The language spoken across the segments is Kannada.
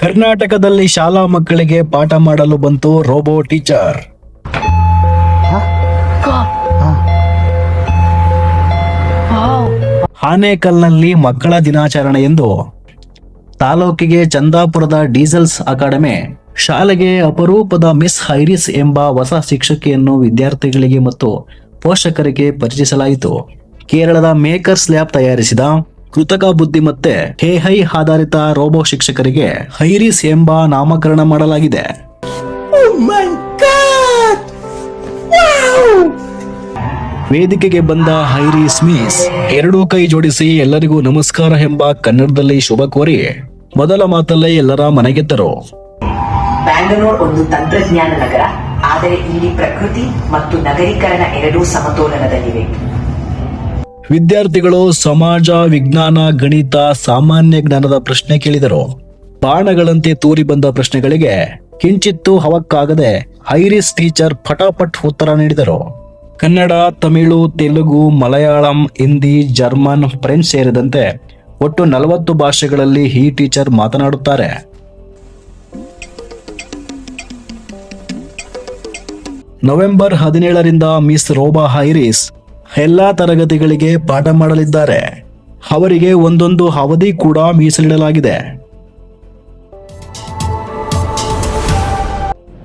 ಕರ್ನಾಟಕದಲ್ಲಿ ಶಾಲಾ ಮಕ್ಕಳಿಗೆ ಪಾಠ ಮಾಡಲು ಬಂತು ರೋಬೋ ಟೀಚರ್. ಆನೇಕಲ್ನಲ್ಲಿ ಮಕ್ಕಳ ದಿನಾಚರಣೆ ಎಂದು ತಾಲೂಕಿಗೆ ಚಂದಾಪುರದ ಡೀಸೆಲ್ಸ್ ಅಕಾಡೆಮಿ, ಶಾಲೆಗೆ ಅಪರೂಪದ ಮಿಸ್ ಹೈರಿಸ್ ಎಂಬ ಹೊಸ ಶಿಕ್ಷಕಿಯನ್ನು ವಿದ್ಯಾರ್ಥಿಗಳಿಗೆ ಮತ್ತು ಪೋಷಕರಿಗೆ ಪರಿಚಯಿಸಲಾಯಿತು. ಕೇರಳದ ಮೇಕರ್ಸ್ ಲ್ಯಾಬ್ ತಯಾರಿಸಿದ ಕೃತಕ ಬುದ್ಧಿಮತ್ತೆ ಎಐ ಆಧಾರಿತ ರೋಬೋ ಶಿಕ್ಷಕರಿಗೆ ಹೈರಿಸ್ ಎಂಬ ನಾಮಕರಣ ಮಾಡಲಾಗಿದೆ. ವೇದಿಕೆಗೆ ಬಂದ ಹೈರಿ ಸ್ಮಿಸ್ ಎರಡೂ ಕೈ ಜೋಡಿಸಿ ಎಲ್ಲರಿಗೂ ನಮಸ್ಕಾರ ಎಂಬ ಕನ್ನಡದಲ್ಲಿ ಶುಭ ಕೋರಿ ಮೊದಲ ಮಾತಲ್ಲೇ ಎಲ್ಲರ ಮನೆಗೆದ್ದರು ಬ್ಯಾಂಗಲೋರ್ ಒಂದು ತಂತ್ರಜ್ಞಾನ ನಗರ ಆದರೆ ಇಲ್ಲಿ ಪ್ರಕೃತಿ ಮತ್ತು ನಗರೀಕರಣ ಎರಡೂ ಸಮತೋಲನದಲ್ಲಿವೆ. ವಿದ್ಯಾರ್ಥಿಗಳು ಸಮಾಜ, ವಿಜ್ಞಾನ, ಗಣಿತ, ಸಾಮಾನ್ಯ ಜ್ಞಾನದ ಪ್ರಶ್ನೆ ಕೇಳಿದರು. ಬಾಣಗಳಂತೆ ತೂರಿ ಬಂದ ಪ್ರಶ್ನೆಗಳಿಗೆ ಕಿಂಚಿತ್ತು ಹವಕ್ಕಾಗದೆ ಐರಿಸ್ ಟೀಚರ್ ಫಟಾಫಟ್ ಉತ್ತರ ನೀಡಿದರು. ಕನ್ನಡ, ತಮಿಳು, ತೆಲುಗು, ಮಲಯಾಳಂ, ಹಿಂದಿ, ಜರ್ಮನ್, ಫ್ರೆಂಚ್ ಸೇರಿದಂತೆ ಒಟ್ಟು ನಲವತ್ತು ಭಾಷೆಗಳಲ್ಲಿ ಈ ಟೀಚರ್ ಮಾತನಾಡುತ್ತಾರೆ. ನವೆಂಬರ್ ಹದಿನೇಳರಿಂದ ಮಿಸ್ ರೋಬಾ ಹೈರಿಸ್ ಎಲ್ಲಾ ತರಗತಿಗಳಿಗೆ ಪಾಠ ಮಾಡಲಿದ್ದಾರೆ. ಅವರಿಗೆ ಒಂದೊಂದು ಅವಧಿ ಕೂಡ ಮೀಸಲಿಡಲಾಗಿದೆ.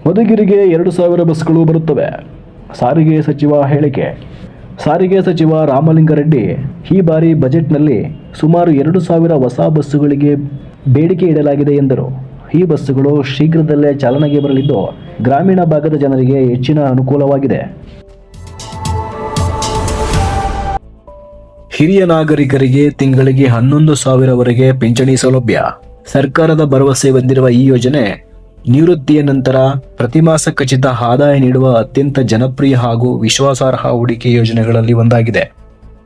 ಮಧುಗಿರಿಗೆ ಎರಡು ಸಾವಿರ ಬಸ್ಗಳು ಬರುತ್ತವೆ. ಸಾರಿಗೆ ಸಚಿವ ಹೇಳಿಕೆ. ಸಾರಿಗೆ ಸಚಿವ ರಾಮಲಿಂಗಾರೆಡ್ಡಿ, ಈ ಬಾರಿ ಬಜೆಟ್ನಲ್ಲಿ ಸುಮಾರು ಎರಡು ಸಾವಿರ ಹೊಸ ಬಸ್ಸುಗಳಿಗೆ ಬೇಡಿಕೆ ಇಡಲಾಗಿದೆ ಎಂದರು. ಈ ಬಸ್ಸುಗಳು ಶೀಘ್ರದಲ್ಲೇ ಚಾಲನೆಗೆ ಬರಲಿದ್ದು, ಗ್ರಾಮೀಣ ಭಾಗದ ಜನರಿಗೆ ಹೆಚ್ಚಿನ ಅನುಕೂಲವಾಗಿದೆ. ಹಿರಿಯ ನಾಗರಿಕರಿಗೆ ತಿಂಗಳಿಗೆ ಹನ್ನೊಂದು ಸಾವಿರವರೆಗೆ ಪಿಂಚಣಿ ಸೌಲಭ್ಯ. ಸರ್ಕಾರದ ಭರವಸೆ ಹೊಂದಿರುವ ಈ ಯೋಜನೆ ನಿವೃತ್ತಿಯ ನಂತರ ಪ್ರತಿ ಮಾಸ ಖಚಿತ ಆದಾಯ ನೀಡುವ ಅತ್ಯಂತ ಜನಪ್ರಿಯ ಹಾಗೂ ವಿಶ್ವಾಸಾರ್ಹ ಹೂಡಿಕೆ ಯೋಜನೆಗಳಲ್ಲಿ ಒಂದಾಗಿದೆ.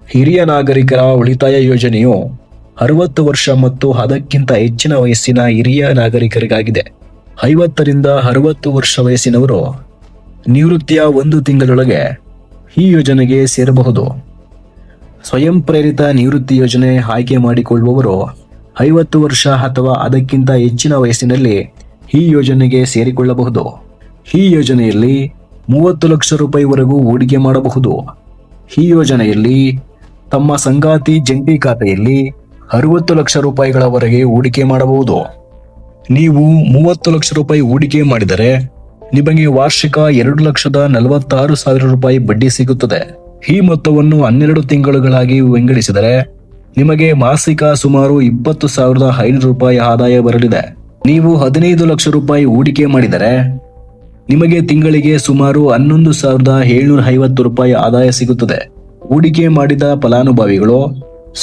ಹಿರಿಯ ನಾಗರಿಕರ ಉಳಿತಾಯ ಯೋಜನೆಯು ಅರವತ್ತು ವರ್ಷ ಮತ್ತು ಅದಕ್ಕಿಂತ ಹೆಚ್ಚಿನ ವಯಸ್ಸಿನ ಹಿರಿಯ ನಾಗರಿಕರಿಗಾಗಿದೆ. ಐವತ್ತರಿಂದ ಅರವತ್ತು ವರ್ಷ ವಯಸ್ಸಿನವರು ನಿವೃತ್ತಿಯ ಒಂದು ತಿಂಗಳೊಳಗೆ ಈ ಯೋಜನೆಗೆ ಸೇರಬಹುದು. ಸ್ವಯಂ ಪ್ರೇರಿತ ನಿವೃತ್ತಿ ಯೋಜನೆ ಆಯ್ಕೆ ಮಾಡಿಕೊಳ್ಳುವವರು ಐವತ್ತು ವರ್ಷ ಅಥವಾ ಅದಕ್ಕಿಂತ ಹೆಚ್ಚಿನ ವಯಸ್ಸಿನಲ್ಲಿ ಈ ಯೋಜನೆಗೆ ಸೇರಿಕೊಳ್ಳಬಹುದು. ಈ ಯೋಜನೆಯಲ್ಲಿ ಮೂವತ್ತು ಲಕ್ಷ ರೂಪಾಯಿವರೆಗೂ ಹೂಡಿಕೆ ಮಾಡಬಹುದು. ಈ ಯೋಜನೆಯಲ್ಲಿ ತಮ್ಮ ಸಂಗಾತಿ ಜಂಟಿ ಖಾತೆಯಲ್ಲಿ ಅರವತ್ತು ಲಕ್ಷ ರೂಪಾಯಿಗಳವರೆಗೆ ಹೂಡಿಕೆ ಮಾಡಬಹುದು. ನೀವು ಮೂವತ್ತು ಲಕ್ಷ ರೂಪಾಯಿ ಹೂಡಿಕೆ ಮಾಡಿದರೆ ನಿಮಗೆ ವಾರ್ಷಿಕ ಎರಡು ಲಕ್ಷದ ನಲವತ್ತಾರು ಸಾವಿರ ರೂಪಾಯಿ ಬಡ್ಡಿ ಸಿಗುತ್ತದೆ. ಈ ಮೊತ್ತವನ್ನು ಹನ್ನೆರಡು ತಿಂಗಳುಗಳಾಗಿ ವಿಂಗಡಿಸಿದರೆ ನಿಮಗೆ ಮಾಸಿಕ ಸುಮಾರು ಇಪ್ಪತ್ತು ಸಾವಿರದ ಐನೂರು ರೂಪಾಯಿ ಆದಾಯ ಬರಲಿದೆ. ನೀವು ಹದಿನೈದು ಲಕ್ಷ ರೂಪಾಯಿ ಹೂಡಿಕೆ ಮಾಡಿದರೆ ನಿಮಗೆ ತಿಂಗಳಿಗೆ ಸುಮಾರು ಹನ್ನೊಂದು ಸಾವಿರದ ಏಳ್ನೂರ ಐವತ್ತು ರೂಪಾಯಿ ಆದಾಯ ಸಿಗುತ್ತದೆ. ಹೂಡಿಕೆ ಮಾಡಿದ ಫಲಾನುಭವಿಗಳು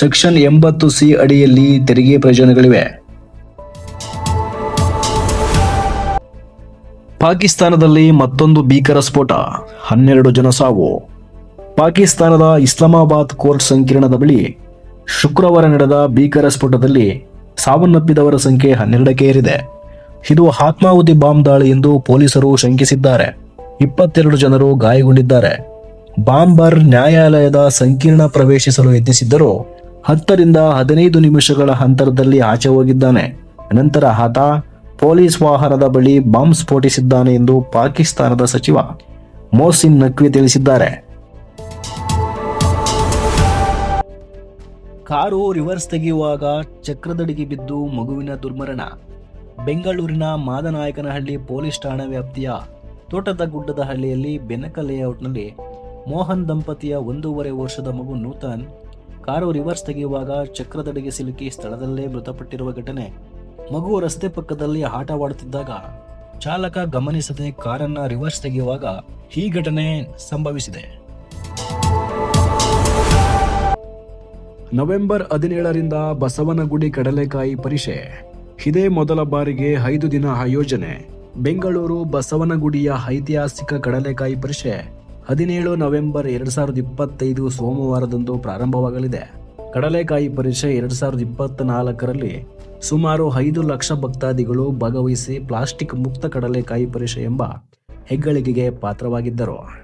ಸೆಕ್ಷನ್ ಎಂಬತ್ತು ಸಿ ಅಡಿಯಲ್ಲಿ ತೆರಿಗೆ ಪ್ರಯೋಜನಗಳಿವೆ. ಪಾಕಿಸ್ತಾನದಲ್ಲಿ ಮತ್ತೊಂದು ಭೀಕರ ಸ್ಫೋಟ, ಹನ್ನೆರಡು ಜನ ಸಾವು. ಪಾಕಿಸ್ತಾನದ ಇಸ್ಲಾಮಾಬಾದ್ ಕೋರ್ಟ್ ಸಂಕೀರ್ಣದ ಬಳಿ ಶುಕ್ರವಾರ ನಡೆದ ಭೀಕರ ಸ್ಫೋಟದಲ್ಲಿ ಸಾವನ್ನಪ್ಪಿದವರ ಸಂಖ್ಯೆ ಹನ್ನೆರಡಕ್ಕೆ ಏರಿದೆ. ಇದು ಆತ್ಮಾಹುತಿ ಬಾಂಬ್ ದಾಳಿ ಎಂದು ಪೊಲೀಸರು ಶಂಕಿಸಿದ್ದಾರೆ. ಇಪ್ಪತ್ತೆರಡು ಜನರು ಗಾಯಗೊಂಡಿದ್ದಾರೆ. ಬಾಂಬರ್ ನ್ಯಾಯಾಲಯದ ಸಂಕೀರ್ಣ ಪ್ರವೇಶಿಸಲು ಯತ್ನಿಸಿದ್ದರೂ ಹತ್ತರಿಂದ ಹದಿನೈದು ನಿಮಿಷಗಳ ಅಂತರದಲ್ಲಿ ಆಚೆ ಹೋಗಿದ್ದಾನೆ. ನಂತರ ಆತ ಪೊಲೀಸ್ ವಾಹನದ ಬಳಿ ಬಾಂಬ್ ಸ್ಫೋಟಿಸಿದ್ದಾನೆ ಎಂದು ಪಾಕಿಸ್ತಾನದ ಸಚಿವ ಮೋಸಿನ್ ನಕ್ವಿ ತಿಳಿಸಿದ್ದಾರೆ. ಕಾರು ರಿವರ್ಸ್ ತೆಗೆಯುವಾಗ ಚಕ್ರದಡಿಗೆ ಬಿದ್ದು ಮಗುವಿನ ದುರ್ಮರಣ. ಬೆಂಗಳೂರಿನ ಮಾದನಾಯಕನಹಳ್ಳಿ ಪೊಲೀಸ್ ಠಾಣಾ ವ್ಯಾಪ್ತಿಯ ತೋಟದ ಗುಡ್ಡದ ಹಳ್ಳಿಯಲ್ಲಿ ಬೆನಕ ಲೇಔಟ್ನಲ್ಲಿ ಮೋಹನ್ ದಂಪತಿಯ ಒಂದೂವರೆ ವರ್ಷದ ಮಗು ನೂತನ್ ಕಾರು ರಿವರ್ಸ್ ತೆಗೆಯುವಾಗ ಚಕ್ರದಡಿಗೆ ಸಿಲುಕಿ ಸ್ಥಳದಲ್ಲೇ ಮೃತಪಟ್ಟಿರುವ ಘಟನೆ. ಮಗು ರಸ್ತೆ ಪಕ್ಕದಲ್ಲಿ ಆಟವಾಡುತ್ತಿದ್ದಾಗ ಚಾಲಕ ಗಮನಿಸದೆ ಕಾರನ್ನ ರಿವರ್ಸ್ ತೆಗೆಯುವಾಗ ಈ ಘಟನೆ ಸಂಭವಿಸಿದೆ. ನವೆಂಬರ್ ಹದಿನೇಳರಿಂದ ಬಸವನಗುಡಿ ಕಡಲೆಕಾಯಿ ಪರಿಷೆ. ಇದೇ ಮೊದಲ ಬಾರಿಗೆ ಐದು ದಿನ ಆಯೋಜನೆ. ಬೆಂಗಳೂರು ಬಸವನಗುಡಿಯ ಐತಿಹಾಸಿಕ ಕಡಲೆಕಾಯಿ ಪರಿಷೆ ಹದಿನೇಳು ನವೆಂಬರ್ ಎರಡು ಸಾವಿರದ ಇಪ್ಪತ್ತೈದು ಸೋಮವಾರದಂದು ಪ್ರಾರಂಭವಾಗಲಿದೆ. ಕಡಲೆಕಾಯಿ ಪರಿಷೆ ಎರಡು ಸಾವಿರದ ಇಪ್ಪತ್ತ ನಾಲ್ಕರಲ್ಲಿ ಸುಮಾರು ಐದು ಲಕ್ಷ ಭಕ್ತಾದಿಗಳು ಭಾಗವಹಿಸಿ ಪ್ಲಾಸ್ಟಿಕ್ ಮುಕ್ತ ಕಡಲೆಕಾಯಿ ಪರಿಷೆ ಎಂಬ ಹೆಗ್ಗಳಿಕೆಗೆ ಪಾತ್ರವಾಗಿದ್ದರು.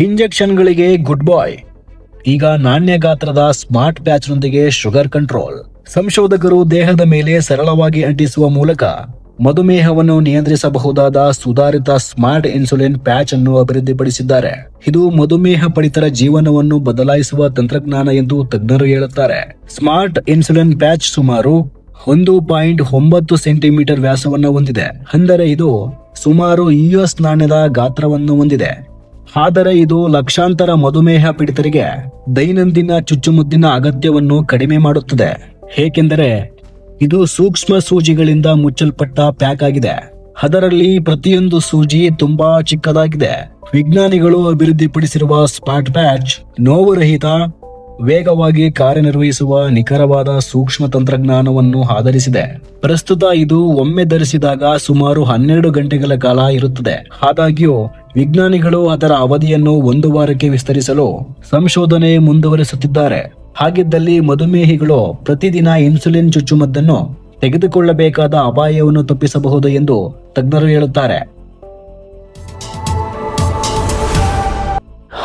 ಇಂಜೆಕ್ಷನ್ಗಳಿಗೆ ಗುಡ್ ಬಾಯ್. ಈಗ ನಾಣ್ಯ ಗಾತ್ರದ ಸ್ಮಾರ್ಟ್ ಪ್ಯಾಚ್ನೊಂದಿಗೆ ಶುಗರ್ ಕಂಟ್ರೋಲ್. ಸಂಶೋಧಕರು ದೇಹದ ಮೇಲೆ ಸರಳವಾಗಿ ಅಂಟಿಸುವ ಮೂಲಕ ಮಧುಮೇಹವನ್ನು ನಿಯಂತ್ರಿಸಬಹುದಾದ ಸುಧಾರಿತ ಸ್ಮಾರ್ಟ್ ಇನ್ಸುಲಿನ್ ಪ್ಯಾಚ್ ಅನ್ನು ಅಭಿವೃದ್ಧಿಪಡಿಸಿದ್ದಾರೆ. ಇದು ಮಧುಮೇಹ ಪಡಿತರ ಜೀವನವನ್ನು ಬದಲಾಯಿಸುವ ತಂತ್ರಜ್ಞಾನ ಎಂದು ತಜ್ಞರು ಹೇಳುತ್ತಾರೆ. ಸ್ಮಾರ್ಟ್ ಇನ್ಸುಲಿನ್ ಪ್ಯಾಚ್ ಸುಮಾರು ಒಂದು ಪಾಯಿಂಟ್ ಒಂಬತ್ತು ಸೆಂಟಿಮೀಟರ್ ವ್ಯಾಸವನ್ನು ಹೊಂದಿದೆ. ಅಂದರೆ ಇದು ಸುಮಾರು ಯುಎಸ್ ನಾಣ್ಯದ ಗಾತ್ರವನ್ನು ಹೊಂದಿದೆ. ಆದರೆ ಇದು ಲಕ್ಷಾಂತರ ಮಧುಮೇಹ ಪೀಡಿತರಿಗೆ ದೈನಂದಿನ ಚುಚ್ಚುಮುದ್ದಿನ ಅಗತ್ಯವನ್ನು ಕಡಿಮೆ ಮಾಡುತ್ತದೆ. ಏಕೆಂದರೆ ಇದು ಸೂಕ್ಷ್ಮ ಸೂಜಿಗಳಿಂದ ಮುಚ್ಚಲ್ಪಟ್ಟ ಪ್ಯಾಕ್ ಆಗಿದೆ. ಅದರಲ್ಲಿ ಪ್ರತಿಯೊಂದು ಸೂಜಿ ತುಂಬಾ ಚಿಕ್ಕದಾಗಿದೆ. ವಿಜ್ಞಾನಿಗಳು ಅಭಿವೃದ್ಧಿಪಡಿಸಿರುವ ಸ್ಪಾಟ್ ಪ್ಯಾಚ್ ನೋವುರಹಿತ ವೇಗವಾಗಿ ಕಾರ್ಯನಿರ್ವಹಿಸುವ ನಿಖರವಾದ ಸೂಕ್ಷ್ಮ ತಂತ್ರಜ್ಞಾನವನ್ನು ಆಧರಿಸಿದೆ. ಪ್ರಸ್ತುತ ಇದು ಒಮ್ಮೆ ಧರಿಸಿದಾಗ ಸುಮಾರು ಹನ್ನೆರಡು ಗಂಟೆಗಳ ಕಾಲ ಇರುತ್ತದೆ. ಆದಾಗ್ಯೂ, ವಿಜ್ಞಾನಿಗಳು ಅದರ ಅವಧಿಯನ್ನು ಒಂದು ವಾರಕ್ಕೆ ವಿಸ್ತರಿಸಲು ಸಂಶೋಧನೆ ಮುಂದುವರಿಸುತ್ತಿದ್ದಾರೆ. ಹಾಗಿದ್ದಲ್ಲಿ ಮಧುಮೇಹಿಗಳು ಪ್ರತಿದಿನ ಇನ್ಸುಲಿನ್ ಚುಚ್ಚುಮದ್ದನ್ನು ತೆಗೆದುಕೊಳ್ಳಬೇಕಾದ ಅಪಾಯವನ್ನು ತಪ್ಪಿಸಬಹುದು ಎಂದು ತಜ್ಞರು ಹೇಳುತ್ತಾರೆ.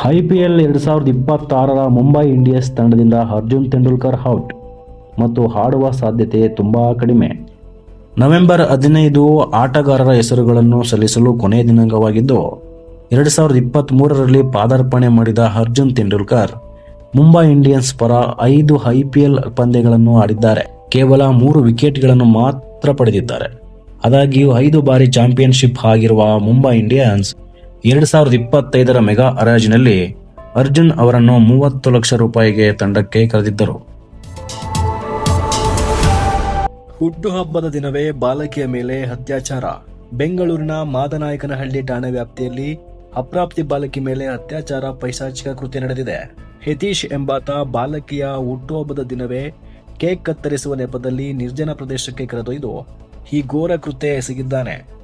ಐ ಪಿ ಎಲ್ ಎರಡು ಸಾವಿರದ ಇಪ್ಪತ್ತಾರರ ಮುಂಬೈ ಇಂಡಿಯನ್ಸ್ ತಂಡದಿಂದ ಅರ್ಜುನ್ ತೆಂಡೂಲ್ಕರ್ ಔಟ್ ಮತ್ತು ಆಡುವ ಸಾಧ್ಯತೆ ತುಂಬ ಕಡಿಮೆ. ನವೆಂಬರ್ ಹದಿನೈದು ಆಟಗಾರರ ಹೆಸರುಗಳನ್ನು ಸಲ್ಲಿಸಲು ಕೊನೆಯ ದಿನಾಂಕವಾಗಿದ್ದು, ಎರಡು ಸಾವಿರದ ಇಪ್ಪತ್ತ್ಮೂರರಲ್ಲಿ ಪಾದಾರ್ಪಣೆ ಮಾಡಿದ ಅರ್ಜುನ್ ತೆಂಡೂಲ್ಕರ್ ಮುಂಬೈ ಇಂಡಿಯನ್ಸ್ ಪರ ಐದು ಐ ಪಿ ಎಲ್ ಪಂದ್ಯಗಳನ್ನು ಆಡಿದ್ದಾರೆ. ಕೇವಲ ಮೂರು ವಿಕೆಟ್ಗಳನ್ನು ಮಾತ್ರ ಪಡೆದಿದ್ದಾರೆ. ಆದಾಗ್ಯೂ ಐದು ಬಾರಿ ಚಾಂಪಿಯನ್ಶಿಪ್ ಆಗಿರುವ ಮುಂಬೈ ಇಂಡಿಯನ್ಸ್ ಎರಡು ಸಾವಿರದ ಇಪ್ಪತ್ತೈದರ ಮೆಗಾ ಹರಾಜಿನಲ್ಲಿ ಅರ್ಜುನ್ ಅವರನ್ನು ಮೂವತ್ತು ಲಕ್ಷ ರೂಪಾಯಿಗೆ ತಂಡಕ್ಕೆ ಕರೆದಿದ್ದರು. ಹುಟ್ಟುಹಬ್ಬದ ದಿನವೇ ಬಾಲಕಿಯ ಮೇಲೆ ಅತ್ಯಾಚಾರ. ಬೆಂಗಳೂರಿನ ಮಾದನಾಯಕನಹಳ್ಳಿ ಠಾಣೆ ವ್ಯಾಪ್ತಿಯಲ್ಲಿ ಅಪ್ರಾಪ್ತಿ ಬಾಲಕಿ ಮೇಲೆ ಅತ್ಯಾಚಾರ ಪೈಶಾಚಿಕ ಕೃತ್ಯ ನಡೆದಿದೆ. ಯತೀಶ್ ಎಂಬಾತ ಬಾಲಕಿಯ ಹುಟ್ಟುಹಬ್ಬದ ದಿನವೇ ಕೇಕ್ ಕತ್ತರಿಸುವ ನೆಪದಲ್ಲಿ ನಿರ್ಜನ ಪ್ರದೇಶಕ್ಕೆ ಕರೆದೊಯ್ದು ಈ ಘೋರ ಕೃತ್ಯ ಎಸಗಿದ್ದಾನೆ.